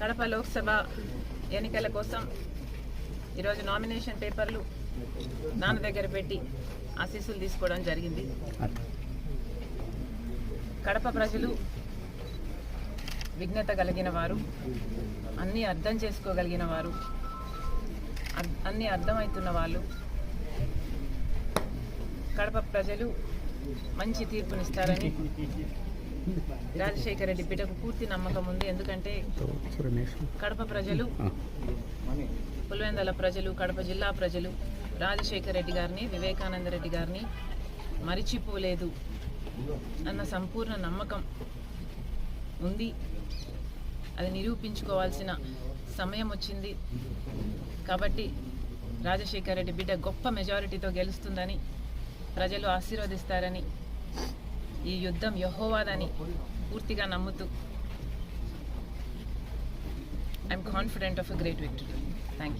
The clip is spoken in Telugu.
కడప లోక్సభ ఎన్నికల కోసం ఈరోజు నామినేషన్ పేపర్లు నాన్న దగ్గర పెట్టి ఆశీస్సులు తీసుకోవడం జరిగింది. కడప ప్రజలు విఘ్నత కలిగిన వారు అన్నీ అర్థం చేసుకోగలిగిన వారు అన్నీ అర్థమవుతున్న వాళ్ళు కడప ప్రజలు మంచి తీర్పునిస్తారని రాజశేఖర రెడ్డి బిడ్డకు పూర్తి నమ్మకం ఉంది. ఎందుకంటే కడప ప్రజలు పులివెందల ప్రజలు కడప జిల్లా ప్రజలు రాజశేఖర రెడ్డి గారిని వివేకానంద రెడ్డి గారిని మరిచిపోలేదు అన్న సంపూర్ణ నమ్మకం ఉంది. అది నిరూపించుకోవాల్సిన సమయం వచ్చింది. కాబట్టి రాజశేఖర రెడ్డి బిడ్డ గొప్ప మెజారిటీతో గెలుస్తుందని ప్రజలు ఆశీర్వదిస్తారని ఈ యుద్ధం యహోవాదని పూర్తిగా నమ్ముతూ I'm confident of a great victory thank you